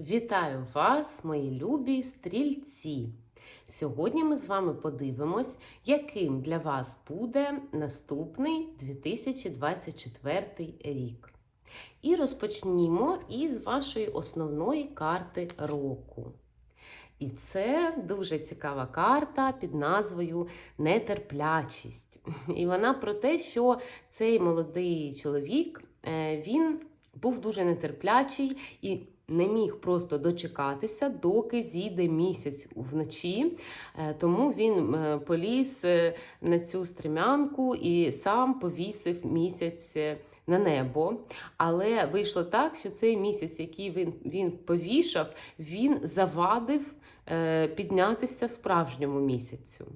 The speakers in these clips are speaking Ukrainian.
Вітаю вас, мої любі стрільці! Сьогодні ми з вами подивимось, яким для вас буде наступний 2024 рік. І розпочнімо із вашої основної карти року. І це дуже цікава карта під назвою Нетерплячість. І вона про те, що цей молодий чоловік е, він був дуже нетерплячий і не міг просто дочекатися, доки зійде місяць вночі. Е, Тому він е, поліз е, на цю стремянку і сам повісив місяць на небо. Але вийшло так, що цей місяць, який він, він повішав, він завадив е, піднятися справжньому місяцю.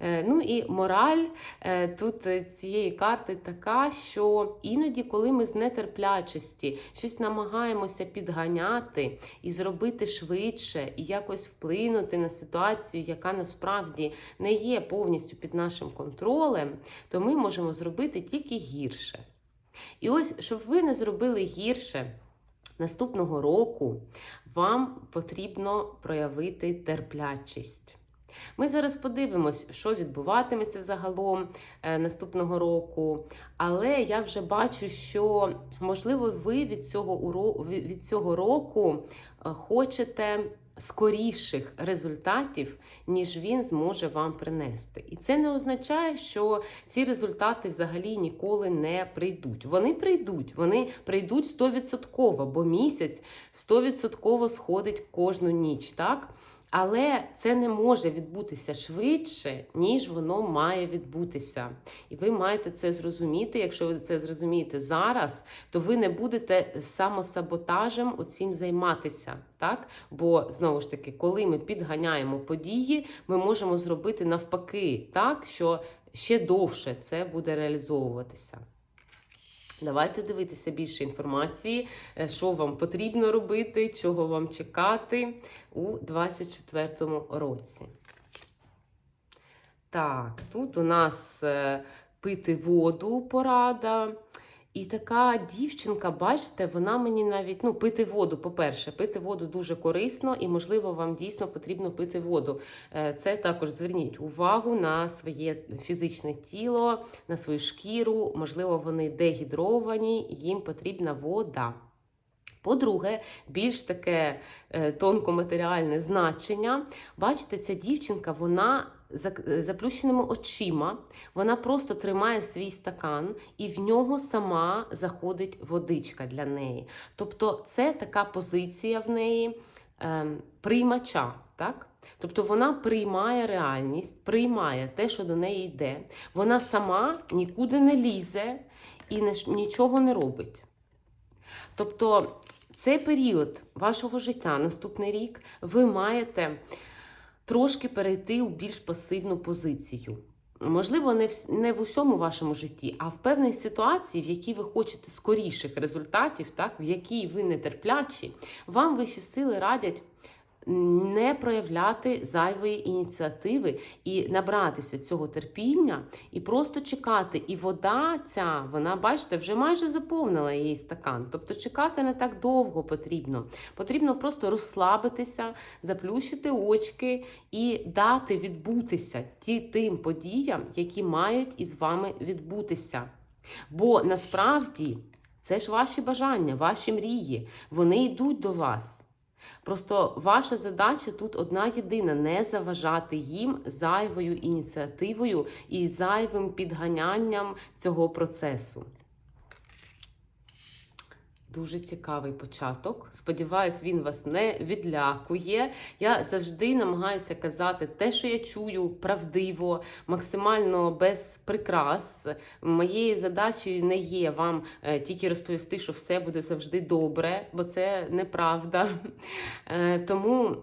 Е, Ну і мораль е, тут цієї карти така, що іноді, коли ми з нетерплячості щось намагаємося підганяти і зробити швидше, і якось вплинути на ситуацію, яка насправді не є повністю під нашим контролем, то ми можемо зробити тільки гірше. І ось, щоб ви не зробили гірше наступного року, вам потрібно проявити терплячість. Ми зараз подивимось, що відбуватиметься загалом е, наступного року. Але я вже бачу, що можливо ви від цього від цього року е, хочете скоріших результатів, ніж він зможе вам принести. І це не означає, що ці результати взагалі ніколи не прийдуть. Вони прийдуть, вони прийдуть 100%, бо місяць 100% сходить кожну ніч. так? Але це не може відбутися швидше, ніж воно має відбутися. І ви маєте це зрозуміти. Якщо ви це зрозумієте зараз, то ви не будете самосаботажем оцім займатися. Так? Бо знову ж таки, коли ми підганяємо події, ми можемо зробити навпаки, так, що ще довше це буде реалізовуватися. Давайте дивитися більше інформації, е, що вам потрібно робити, чого вам чекати у 2024 році. Так, тут у нас е, пити воду порада. І така дівчинка, бачите, вона мені навіть ну, пити воду, по-перше, пити воду дуже корисно, і, можливо, вам дійсно потрібно пити воду. Е, Це також зверніть увагу на своє фізичне тіло, на свою шкіру. Можливо, вони дегідровані, їм потрібна вода. По-друге, більш таке е, тонкоматеріальне значення. Бачите, ця дівчинка, вона заплющеними очима, вона просто тримає свій стакан, і в нього сама заходить водичка для неї. Тобто, це така позиція в неї е, приймача. так? Тобто вона приймає реальність, приймає те, що до неї йде. Вона сама нікуди не лізе і нічого не робить. Тобто цей період вашого життя, наступний рік, ви маєте трошки перейти у більш пасивну позицію. Можливо, не в, не в усьому вашому житті, а в певній ситуації, в якій ви хочете скоріших результатів, так, в якій ви нетерплячі, вам вищі сили радять не проявляти зайвої ініціативи і набратися цього терпіння, і просто чекати. І вода ця, вона, бачите, вже майже заповнила її стакан. Тобто чекати не так довго потрібно. Потрібно просто розслабитися, заплющити очки і дати відбутися ті, тим подіям, які мають із вами відбутися. Бо насправді це ж ваші бажання, ваші мрії, вони йдуть до вас. Просто ваша задача тут одна єдина: не заважати їм зайвою ініціативою і зайвим підганянням цього процесу. Дуже цікавий початок. Сподіваюсь, він вас не відлякує. Я завжди намагаюся казати те, що я чую, правдиво, максимально без прикрас. Моєю задачею не є вам е, тільки розповісти, що все буде завжди добре, бо це неправда. Е, тому.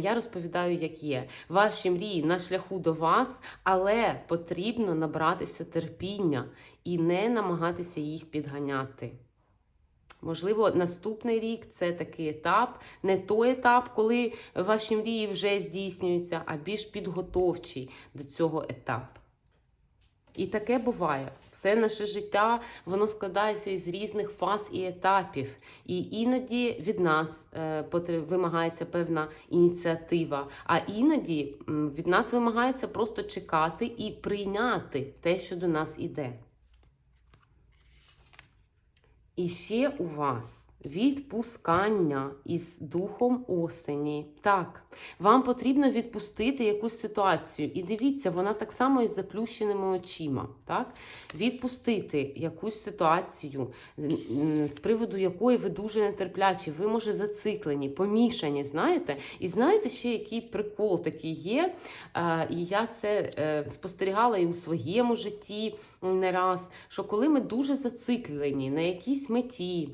Я розповідаю, як є. Ваші мрії на шляху до вас, але потрібно набратися терпіння і не намагатися їх підганяти. Можливо, наступний рік це такий етап, не той етап, коли ваші мрії вже здійснюються, а більш підготовчий до цього етап. І таке буває. Все наше життя воно складається із різних фаз і етапів. І іноді від нас е, вимагається певна ініціатива, а іноді від нас вимагається просто чекати і прийняти те, що до нас іде. І ще у вас відпускання із духом осені. Так, вам потрібно відпустити якусь ситуацію. І дивіться, вона так само із заплющеними очима. Так? Відпустити якусь ситуацію, з приводу якої ви дуже нетерплячі, ви, може, зациклені, помішані, знаєте? І знаєте, ще який прикол такий є. І я це е, спостерігала і у своєму житті не раз, що коли ми дуже зациклені на якійсь меті,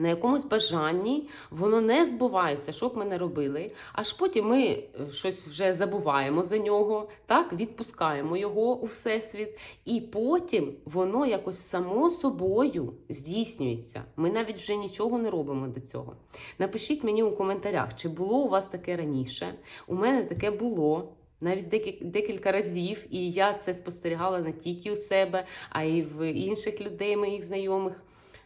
на якомусь бажанні, воно не збувається, що б ми не робили. Аж потім ми е, щось вже забуваємо за нього, так, відпускаємо його у всесвіт, і потім воно якось само собою здійснюється. Ми навіть вже нічого не робимо до цього. Напишіть мені у коментарях, чи було у вас таке раніше. У мене таке було. Навіть декілька, декілька разів, і я це спостерігала не тільки у себе, а й в інших людей, моїх знайомих.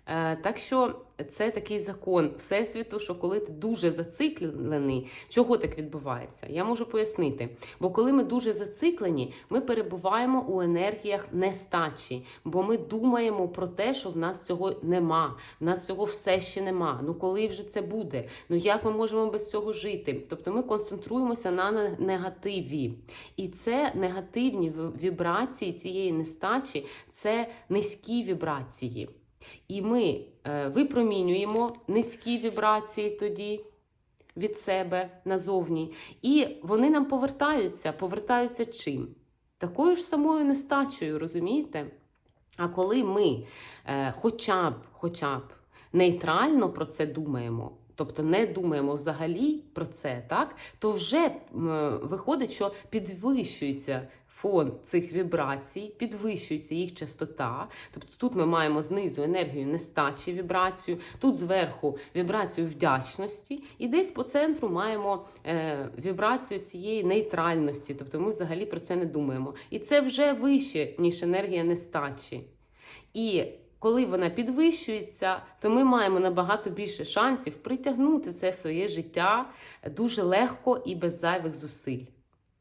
Е, так що це такий закон Всесвіту, що коли ти дуже зациклений, чого так відбувається? Я можу пояснити. Бо коли ми дуже зациклені, ми перебуваємо у енергіях нестачі, бо ми думаємо про те, що в нас цього нема, в нас цього все ще нема. Ну коли вже це буде? Ну як ми можемо без цього жити? Тобто ми концентруємося на негативі. І це негативні вібрації цієї нестачі, це низькі вібрації. І ми е, випромінюємо низькі вібрації тоді від себе назовні. І вони нам повертаються. Повертаються чим? Такою ж самою нестачею, розумієте? А коли ми е, хоча б, хоча б нейтрально про це думаємо, тобто не думаємо взагалі про це, так, то вже м, виходить, що підвищується фон цих вібрацій, підвищується їх частота. Тобто тут ми маємо знизу енергію нестачі вібрацію, тут зверху вібрацію вдячності, і десь по центру маємо е, вібрацію цієї нейтральності. Тобто ми взагалі про це не думаємо. І це вже вище, ніж енергія нестачі. І коли вона підвищується, то ми маємо набагато більше шансів притягнути це своє життя дуже легко і без зайвих зусиль.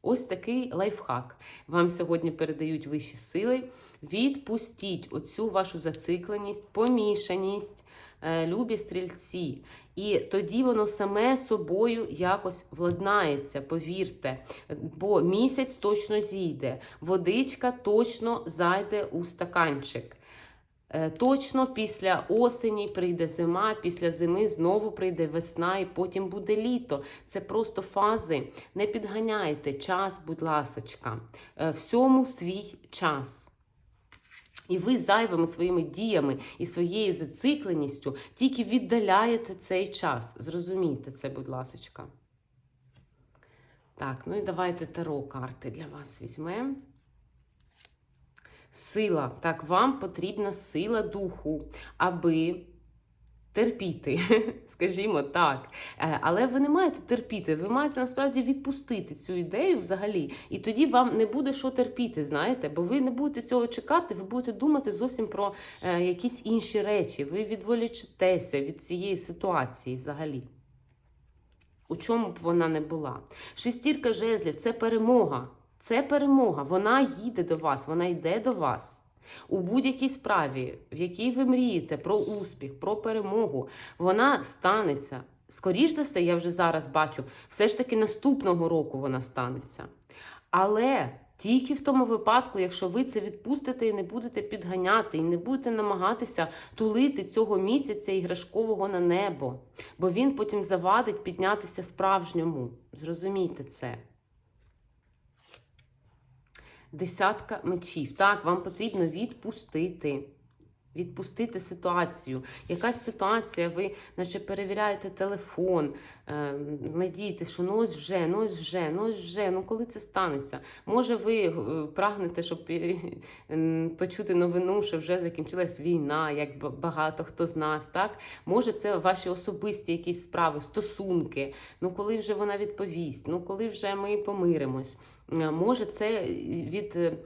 Ось такий лайфхак. Вам сьогодні передають вищі сили. Відпустіть оцю вашу зацикленість, помішаність, е, любі стрільці. І тоді воно саме собою якось владнається, повірте. Бо місяць точно зійде, водичка точно зайде у стаканчик. Е, Точно після осені прийде зима, після зими знову прийде весна, і потім буде літо. Це просто фази. Не підганяйте час, будь ласочка. Е, Всьому свій час. І ви зайвими своїми діями і своєю зацикленістю тільки віддаляєте цей час. Зрозумійте це, будь ласочка. Так, ну і давайте таро карти для вас візьмемо. Сила. Так, вам потрібна сила духу, аби терпіти, скажімо так. Е, Але ви не маєте терпіти, ви маєте насправді відпустити цю ідею взагалі. І тоді вам не буде що терпіти, знаєте, бо ви не будете цього чекати, ви будете думати зовсім про е, якісь інші речі. Ви відволічетеся від цієї ситуації взагалі. У чому б вона не була. Шестірка жезлів це перемога. Це перемога. Вона їде до вас, вона йде до вас. У будь-якій справі, в якій ви мрієте про успіх, про перемогу, вона станеться. Скоріш за все, я вже зараз бачу, все ж таки наступного року вона станеться. Але тільки в тому випадку, якщо ви це відпустите і не будете підганяти, і не будете намагатися тулити цього місяця іграшкового на небо, бо він потім завадить піднятися справжньому. Зрозумійте це. Десятка мечів. Так, вам потрібно відпустити. Відпустити ситуацію. Якась ситуація, ви наче перевіряєте телефон, е, надієтесь, що ну ось вже, ну ось вже, ну ось вже, ну коли це станеться? Може, ви е, прагнете, щоб е, почути новину, що вже закінчилась війна, як багато хто з нас, так? Може, це ваші особисті якісь справи, стосунки. Ну коли вже вона відповість, ну коли вже ми помиримось. Е, Може, це від е,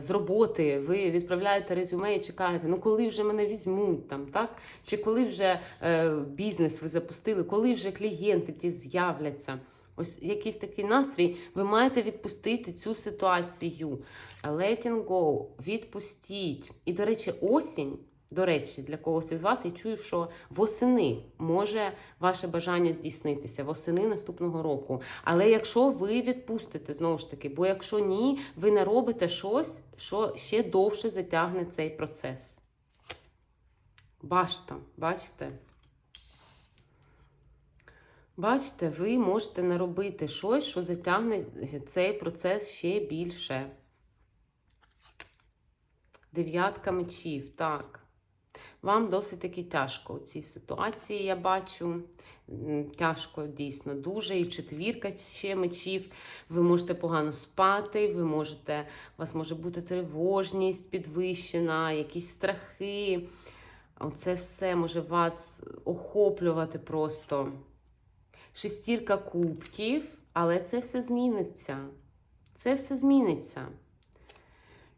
з роботи. Ви відправляєте резюме і чекаєте, ну коли вже мене візьмуть там, так? Чи коли вже е, бізнес ви запустили, коли вже клієнти ті з'являться. Ось якийсь такий настрій, ви маєте відпустити цю ситуацію. Letting go, відпустіть. І, до речі, осінь. До речі, для когось із вас я чую, що восени може ваше бажання здійснитися восени наступного року. Але якщо ви відпустите знову ж таки, бо якщо ні, ви не робите щось, що ще довше затягне цей процес. Башта, бачите? Бачите, ви можете наробити щось, що затягне цей процес ще більше. Дев'ятка мечів, так. Вам досить таки тяжко у цій ситуації, я бачу. Тяжко дійсно дуже. І четвірка ще мечів. Ви можете погано спати, ви можете, у вас може бути тривожність підвищена, якісь страхи. Оце все може вас охоплювати просто. Шестірка кубків, але це все зміниться. Це все зміниться.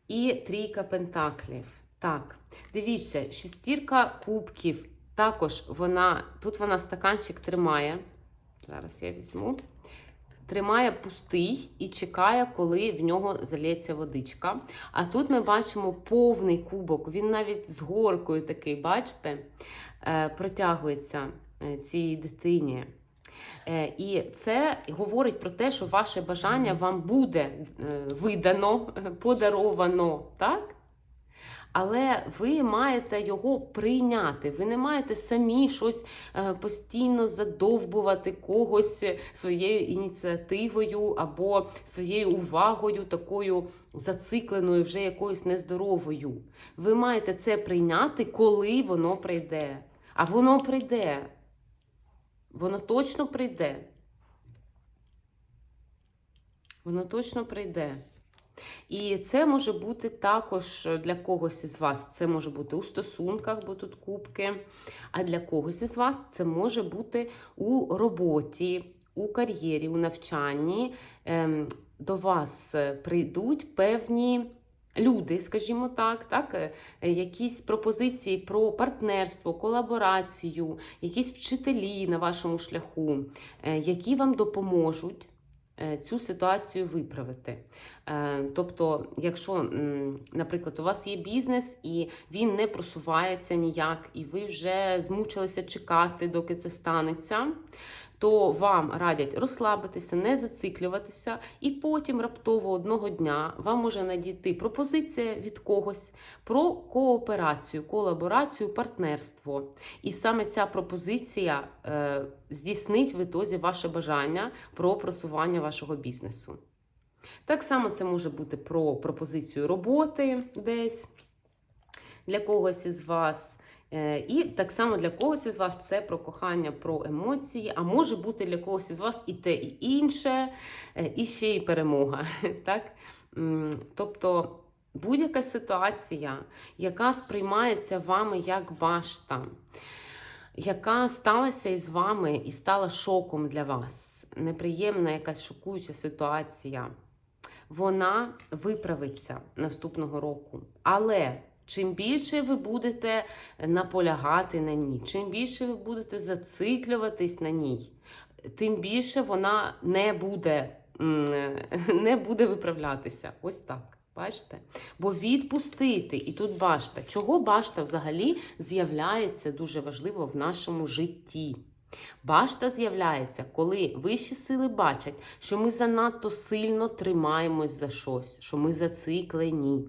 І трійка пентаклів. Так, дивіться, шестірка кубків. Також вона, тут вона стаканчик тримає. Зараз я візьму. Тримає пустий і чекає, коли в нього залється водичка. А тут ми бачимо повний кубок. Він навіть з горкою такий, бачите, е, протягується е, цій дитині. Е, І це говорить про те, що ваше бажання вам буде видано, подаровано, так? Але ви маєте його прийняти. Ви не маєте самі щось е, постійно задовбувати когось своєю ініціативою або своєю увагою, такою зацикленою, вже якоюсь нездоровою. Ви маєте це прийняти, коли воно прийде. А воно прийде. Воно точно прийде. Воно точно прийде. І це може бути також для когось із вас. Це може бути у стосунках, бо тут кубки. А для когось із вас це може бути у роботі, у кар'єрі, у навчанні. Ем, До вас прийдуть певні. Люди, скажімо так, так, е, якісь пропозиції про партнерство, колаборацію, якісь вчителі на вашому шляху, е, які вам допоможуть е, цю ситуацію виправити. Е, Тобто, якщо, наприклад, у вас є бізнес і він не просувається ніяк, і ви вже змучилися чекати, доки це станеться, то вам радять розслабитися, не зациклюватися, і потім раптово одного дня вам може надійти пропозиція від когось про кооперацію, колаборацію, партнерство. І саме ця пропозиція е, здійснить в ітозі ваше бажання про просування вашого бізнесу. Так само це може бути про пропозицію роботи десь для когось із вас. Е, І так само для когось із вас це про кохання, про емоції, а може бути для когось із вас і те, і інше, е, і ще й перемога. Так? Тобто будь-яка ситуація, яка сприймається вами як башта, яка сталася із вами і стала шоком для вас, неприємна якась шокуюча ситуація, вона виправиться наступного року. Але чим більше ви будете наполягати на ній, чим більше ви будете зациклюватись на ній, тим більше вона не буде, не буде виправлятися. Ось так. Бачите? Бо відпустити, і тут башта. Чого башта взагалі з'являється дуже важливо в нашому житті? Башта з'являється, коли вищі сили бачать, що ми занадто сильно тримаємось за щось, що ми зациклені.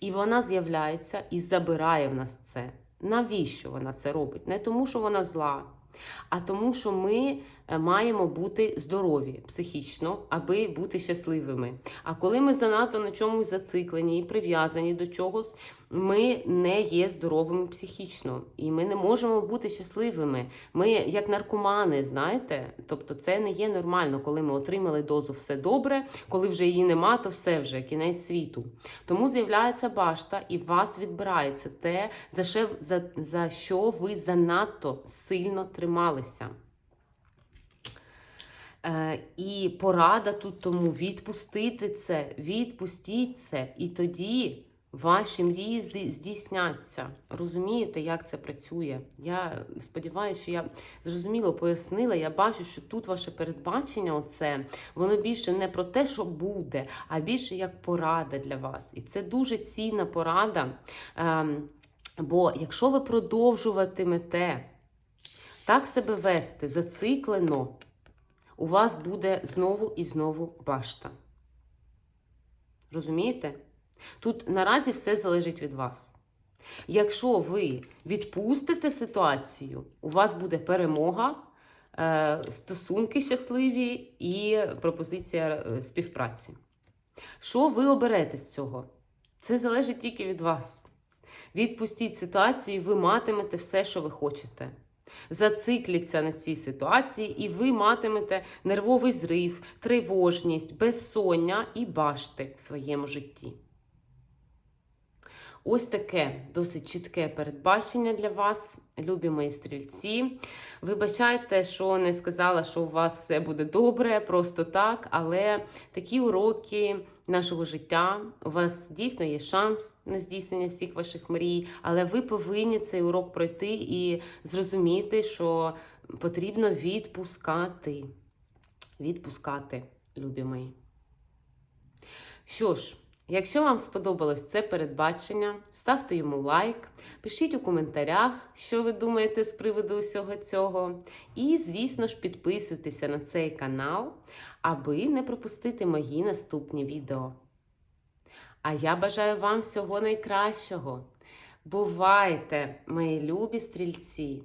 І вона з'являється і забирає в нас це. Навіщо вона це робить? Не тому, що вона зла, а тому, що ми е, маємо бути здорові психічно, аби бути щасливими. А коли ми занадто на чомусь зациклені і прив'язані до чогось, ми не є здоровими психічно, і ми не можемо бути щасливими. Ми як наркомани, знаєте, тобто це не є нормально, коли ми отримали дозу все добре, коли вже її нема, то все вже кінець світу. Тому з'являється башта, і в вас відбирається те, за що, ви занадто сильно трималися. Е, і порада тут тому відпустити це, відпустіть це, і тоді ваші мрії здійсняться. Розумієте, як це працює? Я сподіваюся, що я зрозуміло пояснила. Я бачу, що тут ваше передбачення, оце, воно більше не про те, що буде, а більше як порада для вас. І це дуже цінна порада. Ем, бо якщо ви продовжуватимете так себе вести зациклено, у вас буде знову і знову башта. Розумієте? Тут наразі все залежить від вас. Якщо ви відпустите ситуацію, у вас буде перемога, е, стосунки щасливі і пропозиція е, співпраці. Що ви оберете з цього? Це залежить тільки від вас. Відпустіть ситуацію, і ви матимете все, що ви хочете. Зацикліться на цій ситуації, і ви матимете нервовий зрив, тривожність, безсоння і башти в своєму житті. Ось таке досить чітке передбачення для вас, любі мої стрільці. Вибачайте, що не сказала, що у вас все буде добре, просто так, але такі уроки нашого життя. У вас дійсно є шанс на здійснення всіх ваших мрій, але ви повинні цей урок пройти і зрозуміти, що потрібно відпускати. Відпускати, любі мої. Що ж, якщо вам сподобалось це передбачення, ставте йому лайк, пишіть у коментарях, що ви думаєте з приводу усього цього. І, звісно ж, підписуйтеся на цей канал, аби не пропустити мої наступні відео. А я бажаю вам всього найкращого. Бувайте, мої любі стрільці!